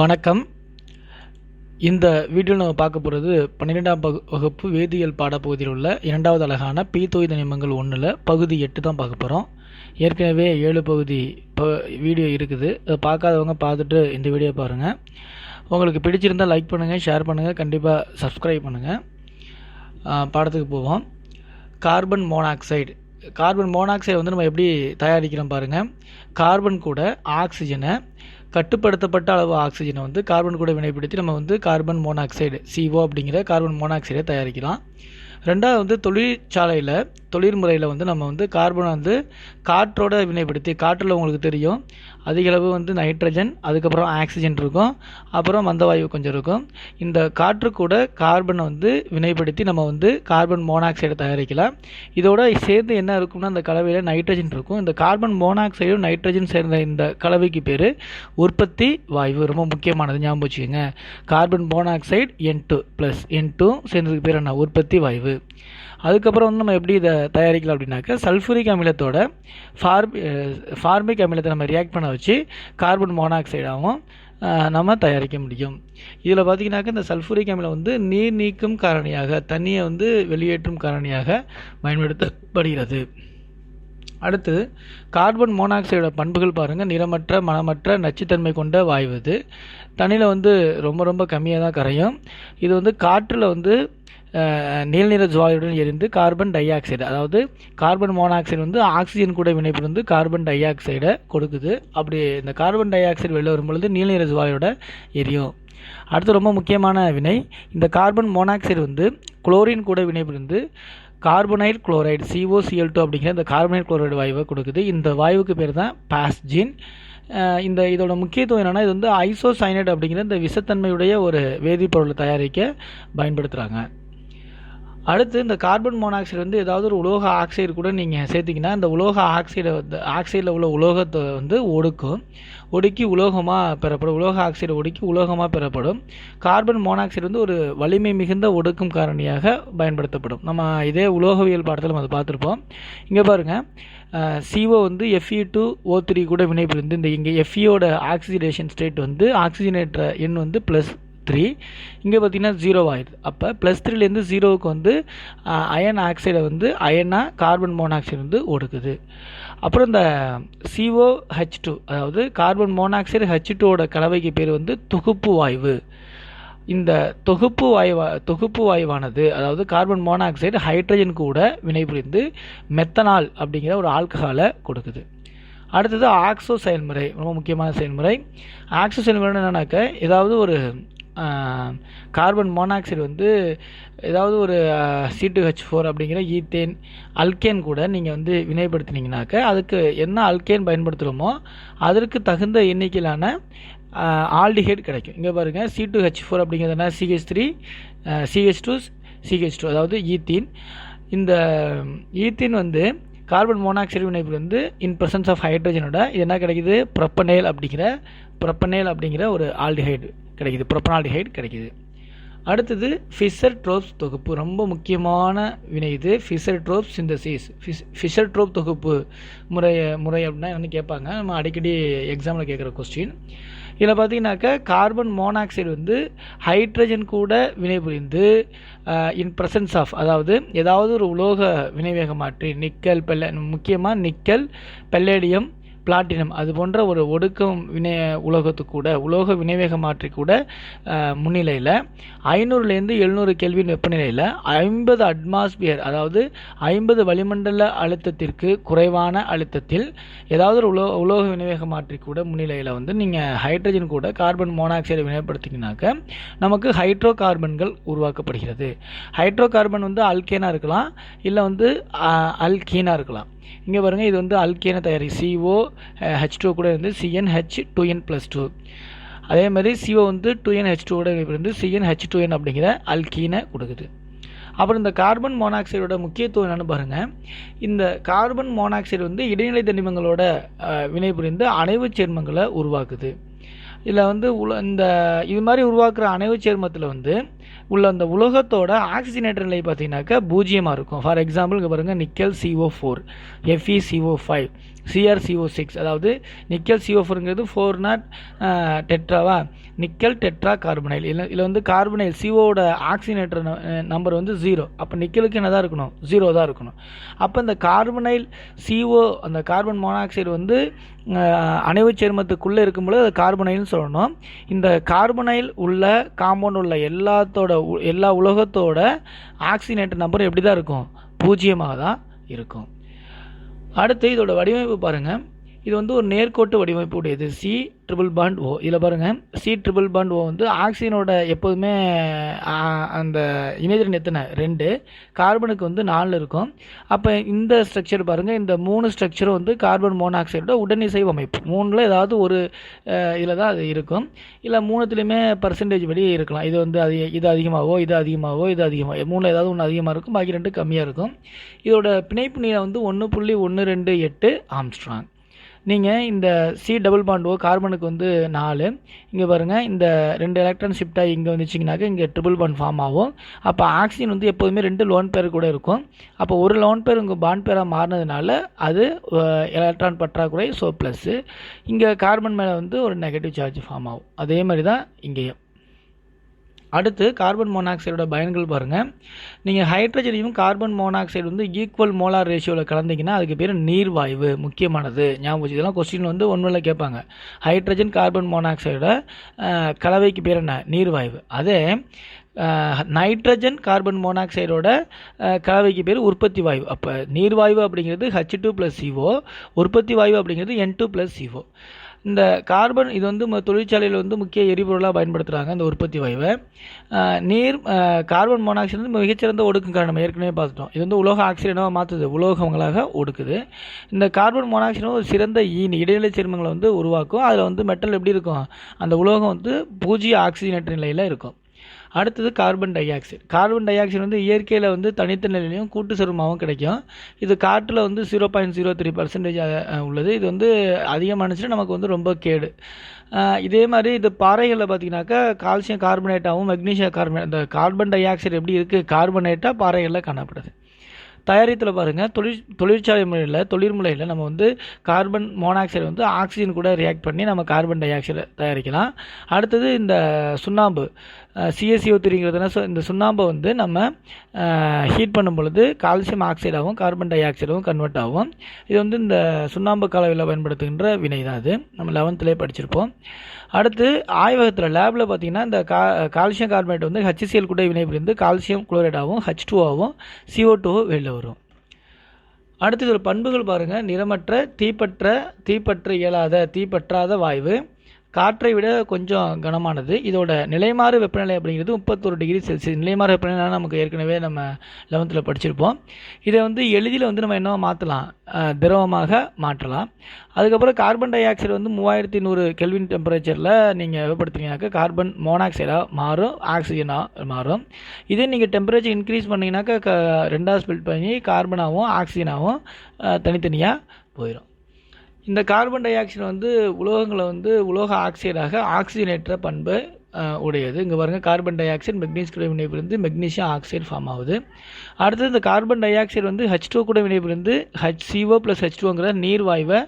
வணக்கம். இந்த வீடியோவில் நம்ம பார்க்க போகிறது பன்னிரெண்டாம் வகுப்பு வேதியியல் பாடப்பகுதியில் உள்ள இரண்டாவது அழகான பீத்தொய்த நியமங்கள் ஒன்றில் பகுதி எட்டு தான் பார்க்க போகிறோம் ஏற்கனவே ஏழு பகுதி வீடியோ இருக்குது. அதை பார்க்காதவங்க பார்த்துட்டு இந்த வீடியோ பாருங்கள் உங்களுக்கு பிடிச்சிருந்தால் லைக் பண்ணுங்கள் ஷேர் பண்ணுங்கள் கண்டிப்பாக சப்ஸ்கிரைப் பண்ணுங்கள் பாடத்துக்கு போவோம். Carbon monoxide. கார்பன் மோனாக்சைடு வந்து நம்ம எப்படி தயாரிக்கிறோம் பாருங்கள் கார்பன் கூட ஆக்சிஜனை கட்டுப்படுத்தப்பட்ட அளவு ஆக்சிஜனை வந்து கார்பன் கூட வினைப்படுத்தி நம்ம வந்து கார்பன் மோனாக்சைடு சிஓ அப்படிங்கிற கார்பன் மோனாக்சைடை தயாரிக்கலாம். ரெண்டாவது வந்து தொழிற்சாலையில் தொழில்முறையில் வந்து நம்ம வந்து கார்பனை வந்து காற்றோட வினைப்படுத்தி காற்றில் உங்களுக்கு தெரியும். அதிகளவு வந்து நைட்ரஜன் அதுக்கப்புறம் ஆக்சிஜன் இருக்கும். அப்புறம் மந்தவாயு கொஞ்சம் இருக்கும். இந்த காற்று கூட கார்பனை வந்து வினைப்படுத்தி நம்ம வந்து கார்பன் மோனாக்சைடை தயாரிக்கலாம். இதோட சேர்ந்து என்ன இருக்கும்னா அந்த கலவையில் நைட்ரஜன் இருக்கும். இந்த கார்பன் மோனாக்சைடும் நைட்ரஜன் சேர்ந்த இந்த கலவைக்கு பேர் உற்பத்தி வாயு ரொம்ப முக்கியமானது. ஞாபகம் வச்சுக்கோங்க. Carbon monoxide N two plus N two சேர்ந்ததுக்கு பேர் என்ன? உற்பத்தி வாயு அதுக்கப்புறம் வந்து நம்ம எப்படி இதை தயாரிக்கலாம் அப்படின்னாக்கா சல்ஃபூரிக் அமிலத்தோட ஃபார்பி ஃபார்மிக் அமிலத்தை நம்ம ரியாக்ட் பண்ண வச்சு கார்பன் மோனாக்சைடாகவும் நம்ம தயாரிக்க முடியும். இதில் பார்த்தீங்கன்னாக்கா இந்த சல்ஃபூரிக் அமிலம் வந்து நீர் நீக்கும் காரணியாக தண்ணியை வந்து வெளியேற்றும் காரணியாக பயன்படுத்தப்படுகிறது. அடுத்து கார்பன் மோனாக்சைடோட பண்புகள் பாருங்கள் நிறமற்ற மனமற்ற நச்சுத்தன்மை கொண்ட வாயு இது. தண்ணியில் வந்து ரொம்ப ரொம்ப கம்மியாக தான் கரையும். இது வந்து காற்றில் வந்து நீலநிற ஜுவாயுடன் எரிந்து கார்பன் டை ஆக்சைடு அதாவது கார்பன் மோனாக்சைடு வந்து ஆக்சிஜன் கூட வினைப்பிருந்து கார்பன் டை ஆக்சைடை கொடுக்குது. அப்படி இந்த கார்பன் டை ஆக்சைடு வெளில வரும்பொழுது பொழுது ஜுவாயோட எரியும். அடுத்து ரொம்ப முக்கியமான வினை இந்த கார்பன் மோனாக்சைடு வந்து குளோரின் கூட வினைபிருந்து கார்பனைட் குளோரைடு சிஓசிஎல் டூ அப்படிங்கிற இந்த கார்பனைட் குளோரைடு வாயுவை கொடுக்குது. இந்த வாயுவுக்கு பேர் தான் பாஸ்ஜின் இந்த இதோட முக்கியத்துவம் என்னென்னா இது வந்து ஐசோசைனைட் அப்படிங்கிற இந்த விஷத்தன்மையுடைய ஒரு வேதிப்பொருளை தயாரிக்க பயன்படுத்துகிறாங்க அடுத்து இந்த கார்பன் மோனாக்சைடு வந்து ஏதாவது ஒரு உலோக ஆக்சைடு கூட நீங்கள் சேர்த்திங்கன்னா இந்த உலோக ஆக்சைடை வந்து ஆக்சைடில் உள்ள உலோகத்தை வந்து ஒடுக்கும். ஒடுக்கி உலோகமாக பெறப்படும். உலோக ஆக்சைடு ஒடுக்கி உலோகமாக பெறப்படும். கார்பன் மோனாக்சைடு வந்து ஒரு வலிமை மிகுந்த ஒடுக்கும் காரணியாக பயன்படுத்தப்படும். நம்ம இதே உலோகவியல் பாடத்தில் நம்ம அதை பார்த்துருப்போம். இங்கே பாருங்கள் சிஓ வந்து எஃப்இ டூ ஓ த்ரீ கூட வினைபுரிந்து இந்த இங்கே எஃப்இயோட ஆக்சிஜனேஷன் ஸ்டேட் வந்து ஆக்சிஜனேட்டர் எண் வந்து ப்ளஸ் த்ரீ இங்கே பார்த்தீங்கன்னா ஜீரோ ஆயிடுது. அப்போ ப்ளஸ் த்ரீலேருந்து ஜீரோவுக்கு வந்து அயன் ஆக்சைடை வந்து அயனாக கார்பன் மோனாக்சைடு வந்து ஒடுக்குது. அப்புறம் இந்த சிஓ ஹச் டூ அதாவது கார்பன் மோனாக்சைடு ஹெச் டூவோட கலவைக்கு பேர் வந்து தொகுப்பு வாய்வு. இந்த தொகுப்பு வாயுவா தொகுப்பு வாயுவானது அதாவது கார்பன் மோனாக்சைடு ஹைட்ரஜன் கூட வினைபுரிந்து மெத்தனால் அப்படிங்கிற ஒரு ஆல்கஹாலை கொடுக்குது. அடுத்தது ஆக்சோ செயல்முறை ரொம்ப முக்கியமான செயல்முறை. ஆக்சோ செயல்முறை என்னன்னாக்க ஏதாவது ஒரு கார்பன் மோனாக்சைடு வந்து ஏதாவது ஒரு சி டூ ஹெச் ஃபோர் அப்படிங்கிற ஈத்தேன் அல்கேன் கூட நீங்கள் வந்து வினைப்படுத்தினீங்கனாக்க அதுக்கு என்ன அல்கேன் பயன்படுத்துகிறோமோ அதற்கு தகுந்த எண்ணிக்கையிலான ஆல்டிஹைட் கிடைக்கும். இங்கே பாருங்கள் சி டூ ஹெச் ஃபோர் அப்படிங்கிறது என்ன CH three CH two CH two அதாவது ஈத்தீன். இந்த ஈத்தீன் வந்து கார்பன் மோனாக்சைடு வினைப்பு வந்து இன் ப்ரெசன்ஸ் ஆஃப் ஹைட்ரஜனோட இது என்ன கிடைக்குது? ப்ரப்பனேல் அப்படிங்கிற ப்ரப்பனேல் அப்படிங்கிற ஒரு ஆல்டிஹைடு. கிடைக்குது. ப்ரொப்பனால்டிஹைடு கிடைக்குது. அடுத்தது ஃபிஷர் ட்ரோப்ஸ் தொகுப்பு. ரொம்ப முக்கியமான வினை இது. Fischer Tropsch synthesis. Fish Fischer Tropsch தொகுப்பு முறை முறை அப்படின்னா வந்து கேட்பாங்க. நம்ம அடிக்கடி எக்ஸாமில் கேட்குற கொஸ்டின் இதில் பார்த்தீங்கன்னாக்கா கார்பன் மோனாக்சைடு வந்து ஹைட்ரஜன் கூட வினைபுரிந்து இன் ப்ரெசன்ஸ் ஆஃப் அதாவது ஏதாவது ஒரு உலோக வினைவேக மாற்றி நிக்கல் பெல்ல முக்கியமாக நிக்கல் பெல்லேடியம் பிளாட்டினம் அது போன்ற ஒரு ஒடுக்கம் வினை உலோகத்துக்கூட உலோக வினைவேக மாற்றி கூட முன்னிலையில் ஐநூறுலேருந்து எழுநூறு கெல்வின் வெப்பநிலையில் ஐம்பது அட்மாஸ்பியர் அதாவது ஐம்பது வளிமண்டல அழுத்தத்திற்கு குறைவான அழுத்தத்தில் ஏதாவது ஒரு உலோ உலோக வினைவேக மாற்றி கூட முன்னிலையில் வந்து நீங்கள் ஹைட்ரஜன் கூட கார்பன் மோனாக்சைடு வினைப்படுத்திங்கனாக்க நமக்கு ஹைட்ரோ கார்பன்கள் உருவாக்கப்படுகிறது. ஹைட்ரோ கார்பன் வந்து அல்கேனாக இருக்கலாம் இல்லை வந்து அல்கீனாக இருக்கலாம். இங்கே பாருங்கள் இது வந்து அல்கேன தயாரி. சிஓ ஹெச் டூ கூட இருந்து CN H two N plus two அதே மாதிரி சிஓ வந்து டூ என் ஹெச் டூவோட இருந்து சிஎன் ஹெச் டூ என் அப்படிங்கிற அல்கீனை கொடுக்குது. அப்புறம் இந்த கார்பன் மோனாக்சைடோட முக்கியத்துவம் என்னென்னு பாருங்கள் இந்த கார்பன் மோனாக்சைடு வந்து இடைநிலை தனிமங்களோட வினைபுரிந்து அணைவு சேர்மங்களை உருவாக்குது. இதில் வந்து உல இந்த இது மாதிரி உருவாக்குற அணைவு சேர்மத்தில் வந்து உள்ள அந்த உலோகத்தோட ஆக்சிஜனேட்டர் நிலை பார்த்தீங்கன்னாக்கா பூஜ்ஜியமாக இருக்கும். ஃபார் எக்ஸாம்பிள் இங்கே பாருங்கள் nickel CO four FE CO five CRCO six அதாவது நிக்கல் சிஓ ஃபோருங்கிறது ஃபோர் நாட் டெட்ராவா? நிக்கல் டெட்ரா கார்பனைல் இல்லை இதில் வந்து கார்பனைல் சிஓவோட ஆக்சிஜனேட்டர் நம்பர் வந்து ஜீரோ அப்போ நிக்கலுக்கு என்ன தான் இருக்கணும்? ஜீரோ தான் இருக்கணும். அப்போ இந்த கார்பனைல் சிஓ அந்த கார்பன் மோனாக்சைடு வந்து அணைவு சேர்மத்துக்குள்ளே இருக்கும்போது அது கார்பனைல்னு சொல்லணும். இந்த கார்பனைல் உள்ள காம்பவுண்ட் உள்ள எல்லாத்தோட உ- எல்லா உலோகத்தோட ஆக்சிஜனேட்டர் நம்பர் எப்படி தான் இருக்கும்? பூஜ்ஜியமாக தான் இருக்கும். அடுத்து இதோட வடிவமைப்பு பாருங்கள் இது வந்து ஒரு நேர்கோட்டு வடிவமைப்பு உடையது சி ட்ரிபிள் பாண்ட் ஓ இதில் பாருங்கள் சி ட்ரிபிள் பாண்ட் ஓ வந்து ஆக்சிஜனோட எப்போதுமே அந்த இணைதிறன் எத்தனை? ரெண்டு. கார்பனுக்கு வந்து நாலு இருக்கும். அப்போ இந்த ஸ்ட்ரக்சர் பாருங்கள் இந்த மூணு ஸ்ட்ரக்சரும் வந்து கார்பன் மோனாக்சைடோட உடனிசைவு அமைப்பு. மூணில் ஏதாவது ஒரு இதில் தான் அது இருக்கும். இல்லை மூணுத்துலேயுமே பர்சன்டேஜ் படி இருக்கலாம். இது வந்து அது இது அதிகமாகவோ இது அதிகமாகவோ இது அதிகமாக மூணில் ஏதாவது ஒன்று அதிகமாக இருக்கும். பாக்கி ரெண்டு கம்மியாக இருக்கும். இதோட பிணைப்பு நீளம் வந்து ஒன்று புள்ளி ஒன்று ரெண்டு எட்டு ஆம்ஸ்ட்ராங். நீங்கள் இந்த சி டபுள் பாண்ட் ஓ கார்பனுக்கு வந்து நாலு. இங்கே பாருங்கள் இந்த ரெண்டு எலக்ட்ரான் ஷிஃப்ட் ஆகி இங்கே வந்துச்சிங்கனாக்கா இங்கே ட்ரிபிள் பாண்ட் ஃபார்ம் ஆகும். அப்போ ஆக்சிஜன் வந்து எப்போதுமே ரெண்டு லோன் பேர் கூட இருக்கும். அப்போ ஒரு லோன் பேர் இங்கே பாண்ட் பேராக மாறினதுனால அது எலக்ட்ரான் பற்றாக்குறை ஸோ ப்ளஸ்ஸு இங்கே கார்பன் மேலே வந்து ஒரு நெகட்டிவ் சார்ஜ் ஃபார்ம் ஆகும். அதே மாதிரி தான் இங்கேயும். அடுத்து கார்பன் மோனாக்சைடோட பயன்கள் பாருங்கள் நீங்கள் ஹைட்ரஜனையும் கார்பன் மோனாக்சைடு வந்து ஈக்குவல் மோலார் ரேஷியோவில் கலந்தீங்கன்னா அதுக்கு பேர் நீர்வாய்வு முக்கியமானது. ஞாபகம் இதெல்லாம் கொஸ்டின் வந்து ஒன்றில் கேட்பாங்க. ஹைட்ரஜன் கார்பன் மோனாக்சைடோட கலவைக்கு பேர் என்ன? நீர்வாய்வு. அதே நைட்ரஜன் கார்பன் மோனாக்சைடோட கலவைக்கு பேர் உற்பத்தி வாயு அப்போ நீர்வாயு அப்படிங்கிறது ஹச் டூ ப்ளஸ் சிஓ உற்பத்தி வாயு அப்படிங்கிறது என் டூ ப்ளஸ் சிஓ இந்த கார்பன் இது வந்து ம- தொழிற்சாலையில் வந்து முக்கிய எரிபொருளாக பயன்படுத்துகிறாங்க இந்த உற்பத்தி வாயுவை. நீர் கார்பன் மோனாக்சைடு வந்து மிகச்சிறந்த ஒடுக்கும் காரணம் ஏற்கனவே பார்த்துட்டோம். இது வந்து உலோக ஆக்சிடனாக மாற்றுது உலோகங்களாக ஒடுக்குது. இந்த கார்பன் மோனாக்சைடு ஒரு சிறந்த ஈன் இடைநிலை சேர்மங்களை வந்து உருவாக்கும். அதில் வந்து மெட்டல் எப்படி இருக்கும்? அந்த உலோகம் வந்து பூஜ்ஜிய ஆக்சிஜனேற்ற நிலையில் இருக்கும். அடுத்தது carbon dioxide carbon dioxide வந்து இயற்கையில் வந்து தனித்த நிலையிலையும் கூட்டு சருமாவும் கிடைக்கும். இது காற்றில் வந்து zero point zero three percentage உள்ளது. இது வந்து அதிகமானுச்சுன்னா நமக்கு வந்து ரொம்ப கேடு. இதே மாதிரி இது பாறைகளில் பார்த்தீங்கன்னாக்கா கால்சியம் கார்பனேட்டாகவும் மெக்னீஷியம் கார்பனேட் இந்த கார்பன் டை ஆக்சைடு எப்படி இருக்குது கார்பனேட்டாக பாறைகளில் காணப்படுது. தயாரித்தில் பாருங்கள் தொழிற் தொழிற்சாலை முறையில் தொழிற்முறையில் நம்ம வந்து கார்பன் மோனாக்சைடு வந்து ஆக்சிஜன் கூட ரியாக்ட் பண்ணி நம்ம கார்பன் டை ஆக்சைடை தயாரிக்கலாம். அடுத்தது இந்த சுண்ணாம்பு. சிஎஸ்சிஓ த்ரீங்கிறதுனா இந்த சுண்ணாம்பை வந்து நம்ம ஹீட் பண்ணும் பொழுது கால்சியம் ஆக்சைடாகவும் கார்பன் டை ஆக்சைடாகவும் கன்வெர்ட் ஆகும். இது வந்து இந்த சுண்ணாம்பு கலவையில் பயன்படுத்துகின்ற வினை தான் அது. நம்ம லெவன்த்துலேயே படிச்சிருப்போம். அடுத்து ஆய்வகத்தில் லேபில் பார்த்தீங்கன்னா இந்த கா கால்சியம் கார்பனேட் வந்து ஹச்சிசிஎல் கூட வினைபுரிந்து கால்சியம் குளோரைடாகவும் ஹச் டூவாகவும் சிஓ டூவும் வெளில வரும். அடுத்து இதில் பண்புகள் பாருங்கள் நிறமற்ற தீப்பற்ற தீப்பற்ற இயலாத தீப்பற்றாத வாய்வு. காற்றை விட கொஞ்சம் கனமானது. இதோட நிலைமாறு வெப்பநிலை அப்படிங்கிறது முப்பத்தொரு டிகிரி செல்சியஸ் நிலைமாறு வெப்பநிலை நமக்கு ஏற்கனவே நம்ம லெவன்த்தில் படிச்சிருப்போம். இதை வந்து எளிதில் வந்து நம்ம என்ன மாற்றலாம் திரவமாக மாற்றலாம். அதுக்கப்புறம் கார்பன் டை ஆக்சைடு வந்து மூவாயிரத்தி நூறு கெல்வின் டெம்பரேச்சரில் நீங்கள் வெப்பப்படுத்துனீங்கன்னாக்கா கார்பன் மோனாக்சைடாக மாறும் ஆக்சிஜனாக மாறும். இதே நீங்கள் டெம்பரேச்சர் இன்க்ரீஸ் பண்ணிங்கனாக்கா க ரெண்டாவது ஸ்பிளிட் பண்ணி கார்பனாகவும் ஆக்சிஜனாகவும் தனித்தனியாக போயிடும் இந்த கார்பன் டை ஆக்சைடு வந்து உலோகங்களை வந்து உலோக ஆக்சைடாக ஆக்சிஜனேற்ற பண்பு உடையது. இங்கே பாருங்கள் கார்பன் டை ஆக்சைடு மெக்னீஸ் கூட வினைபுரிந்து மெக்னீசியம் ஆக்சைடு ஃபார்ம் ஆகுது. அடுத்தது இந்த கார்பன் டை ஆக்சைடு வந்து ஹச் டூ கூட வினைபுரிந்து H C O plus H டூங்கிற நீர்வாயுவை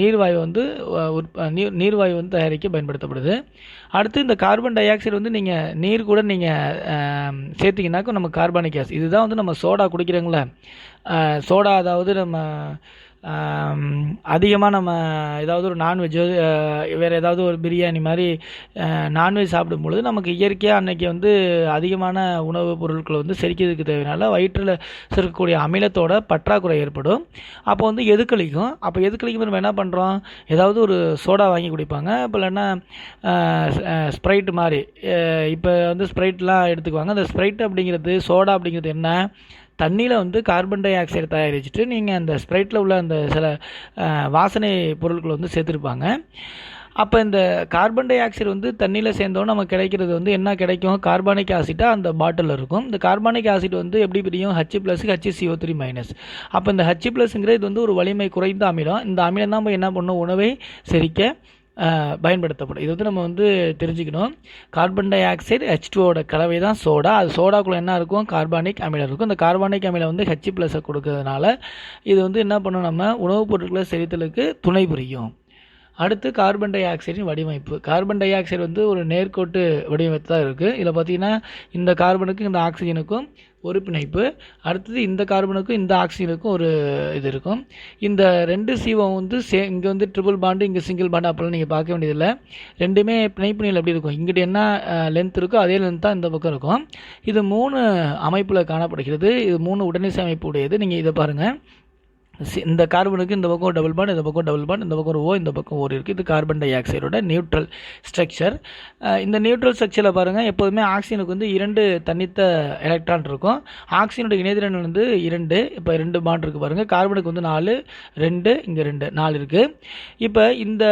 நீர்வாயு வந்து உற்ப- நீர் நீர்வாயு வந்து தயாரிக்க பயன்படுத்தப்படுது. அடுத்து இந்த கார்பன் டை ஆக்சைடு வந்து நீங்கள் நீர் கூட நீங்கள் சேர்த்திங்கனாக்கா நம்ம கார்பானிக் ஆசிட் இதுதான் வந்து நம்ம சோடா குடிக்கிறோங்களே சோடா அதாவது நம்ம அதிகமாக நம்ம ஏதாவது ஒரு நான்வெஜ்ஜோ வேறு ஏதாவது ஒரு பிரியாணி மாதிரி நான்வெஜ் சாப்பிடும் பொழுது நமக்கு இயற்கையாக அன்னைக்கு வந்து அதிகமான உணவுப் பொருட்களை வந்து செரிக்கிறதுக்கு தேவைனால வயிற்றில் இருக்கக்கூடிய அமிலத்தோட பற்றாக்குறை ஏற்படும். அப்போ வந்து எதுக்களிக்கும் அப்போ எதுக்களிக்கும் நம்ம என்ன பண்ணுறோம் ஏதாவது ஒரு சோடா வாங்கி குடிப்பாங்க. இப்போ இல்லைன்னா ஸ்ப்ரைட் மாதிரி. இப்போ வந்து ஸ்ப்ரைட்லாம் எடுத்துக்குவாங்க. அந்த ஸ்ப்ரைட் அப்படிங்கிறது சோடா அப்படிங்கிறது என்ன? தண்ணியில் வந்து கார்பன் டை ஆக்சைடு தயாரிச்சுட்டு நீங்கள் அந்த ஸ்ப்ரைட்டில் உள்ள அந்த சில வாசனை பொருட்களை வந்து சேர்த்துருப்பாங்க. அப்போ இந்த கார்பன் டை ஆக்சைடு வந்து தண்ணியில் சேர்ந்தோன்னு நமக்கு கிடைக்கிறது வந்து என்ன கிடைக்கும்? கார்பானிக் ஆசிட்டாக அந்த பாட்டிலில் இருக்கும். இந்த கார்பானிக் ஆசிட் வந்து எப்படி பிரியும்? H plus H CO three minus அப்போ இந்த ஹச் ப்ளஸ்ங்கிற இது வந்து ஒரு வலிமை குறைந்த அமிலம். இந்த அமிலம் தான் போய் என்ன பண்ணும்? உணவை செரிக்க பயன்படுத்தப்படும் இது வந்து நம்ம வந்து தெரிஞ்சுக்கணும். கார்பன் டை ஆக்சைடு ஹெச் டூவோட கலவை தான் சோடா அது சோடாக்குள்ளே என்ன இருக்கும்? கார்பானிக் அமிலம் இருக்கும். இந்த கார்பானிக் அமிலம் வந்து ஹெச் ப்ளஸை கொடுக்கறதுனால இது வந்து என்ன பண்ணும் நம்ம உணவுப் பொருட்களை செரித்தலுக்கு துணை புரியும். அடுத்து கார்பன் டை ஆக்சைடின் வடிவமைப்பு. கார்பன் டை ஆக்சைடு வந்து ஒரு நேர்கோட்டு வடிவமைப்பு தான் இருக்குது இதில் பார்த்தீங்கன்னா இந்த கார்பனுக்கும் இந்த ஆக்சிஜனுக்கும் ஒரு பிணைப்பு. அடுத்தது இந்த கார்பனுக்கும் இந்த ஆக்சிஜனுக்கும் ஒரு இது இருக்கும். இந்த ரெண்டு சீவம் வந்து சே இங்கே வந்து ட்ரிபிள் பாண்டு இங்கே சிங்கிள் பாண்டு அப்போல்லாம் நீங்கள் பார்க்க வேண்டியதில்லை. ரெண்டுமே பிணைப்பு நிலை எப்படி இருக்கும். இங்கிட்ட என்ன லென்த் இருக்கோ அதே லென்த் தான் இந்த பக்கம் இருக்கும். இது மூணு அமைப்பில் காணப்படுகிறது. இது மூணு உடனிசை அமைப்பு உடையது நீங்கள் இதை பாருங்கள் இந்த கார்பனுக்கு இந்த பக்கம் டபுள் பாண்ட் இந்த பக்கம் டபுள் பாண்ட் இந்த பக்கம் ஒரு ஓ இந்த பக்கம் ஒரு இருக்குது இது கார்பன் டை ஆக்சைடோட நியூட்ரல் ஸ்ட்ரக்சர் இந்த நியூட்ரல் ஸ்ட்ரக்சரில் பாருங்கள் எப்போதுமே ஆக்சிஜனுக்கு வந்து இரண்டு தனித்த எலக்ட்ரான் இருக்கும். ஆக்சிஜனோட இணைதிறன் வந்து இரண்டு இப்போ ரெண்டு பாண்ட் இருக்குது பாருங்கள் கார்பனுக்கு வந்து நாலு ரெண்டு இங்கே ரெண்டு நாலு இருக்குது இப்போ இந்த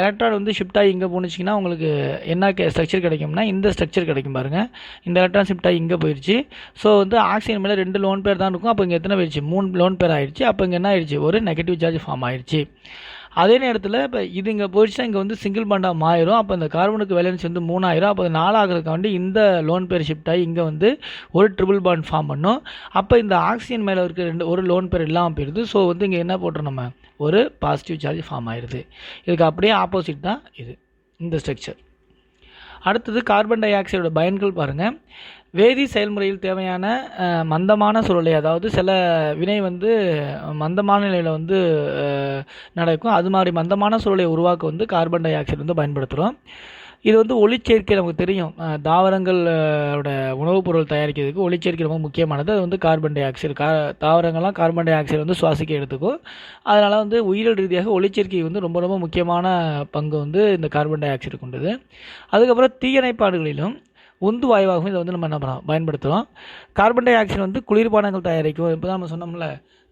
எலக்ட்ரான் வந்து ஷிஃப்ட் ஆகி இங்கே போணுச்சிங்கன்னா உங்களுக்கு என்ன ஸ்ட்ரக்சர் கிடைக்கும்னா இந்த ஸ்ட்ரக்சர் கிடைக்கும் பாருங்கள் இந்த எலக்ட்ரான் ஷிஃப்ட் ஆகி இங்கே போயிடுச்சு ஸோ வந்து ஆக்சிஜன் மேலே ரெண்டு லோன் பேர் தான் இருக்கும். அப்போ இங்கே எத்தனை போயிடுச்சு மூணு லோன் பேர் ஆயிடுச்சு அப்போ இங்கே என்ன ஆயிடுச்சு? ஒரு நெகட்டிவ் சார்ஜ் ஃபார்ம் ஆயிடுச்சு. அதே நேரத்தில் இப்போ இது இங்கே போயிடுச்சுன்னா இங்கே வந்து சிங்கிள் பாண்டாக மாயிரும் அப்போ இந்த கார்பனுக்கு வேலன்ஸ் வந்து மூணாயிரம். அப்போ அது நாலாகிறதுக்காண்டி இந்த லோன் பேர் ஷிஃப்ட் ஆகி இங்கே வந்து ஒரு ட்ரிபிள் பாண்ட் ஃபார்ம் பண்ணும். அப்போ இந்த ஆக்சிஜன் மேலே இருக்க ரெண்டு ஒரு லோன் பேர் இல்லாமல் போயிடுது ஸோ வந்து இங்கே என்ன போட்டுரும் நம்ம? ஒரு பாசிட்டிவ் சார்ஜ் ஃபார்ம் ஆயிடுது இதுக்கு அப்படியே ஆப்போசிட் தான் இது இந்த ஸ்ட்ரக்சர் அடுத்தது கார்பன் டை ஆக்சைடோட பயன்கள் பாருங்கள் வேதி செயல்முறையில் தேவையான மந்தமான சூழலை அதாவது சில வினை வந்து மந்தமான நிலையில் வந்து நடக்கும். அது மாதிரி மந்தமான சூழலை உருவாக்க வந்து கார்பன் டை ஆக்சைடு வந்து பயன்படுத்துகிறோம் இது வந்து ஒளிச்சேர்க்கை நமக்கு தெரியும். தாவரங்களோட உணவுப் பொருள் தயாரிக்கிறதுக்கு ஒளிச்சேர்க்கை ரொம்ப முக்கியமானது. அது வந்து கார்பன் டை ஆக்சைடு கா தாவரங்கள்லாம் கார்பன் டை ஆக்சைடு வந்து சுவாசிக்க எடுத்துக்கும். அதனால் வந்து உயிரியல் ரீதியாக ஒளிச்சேர்க்கை வந்து ரொம்ப ரொம்ப முக்கியமான பங்கு வந்து இந்த கார்பன் டை ஆக்சைடு கொண்டது. அதுக்கப்புறம் தீயணைப்பாடுகளிலும் உந்து வாயுவாகவும் இதை வந்து நம்ம என்ன பண்ணலாம் பயன்படுத்துகிறோம் கார்பன் டை ஆக்சைடு வந்து குளிர்பானங்கள் தயாரிக்கும். இப்போ தான் நம்ம சொன்னோம்ல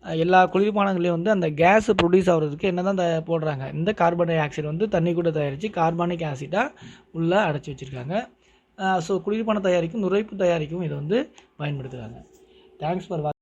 எல்லா குளிர்பானங்களையும் வந்து அந்த கேஸ் ப்ரொடியூஸ் ஆகிறதுக்கு என்ன தான் தயா- போடுறாங்க. இந்த கார்பன் டை ஆக்சைடு வந்து தண்ணி கூட தயாரித்து கார்பானிக் ஆசிட்டாக உள்ளே அடைச்சி வச்சுருக்காங்க. ஸோ குளிர்பானம் தயாரிக்கும் நுரைப்பு தயாரிக்கும் இதை வந்து பயன்படுத்துகிறாங்க தேங்க்ஸ் ஃபார்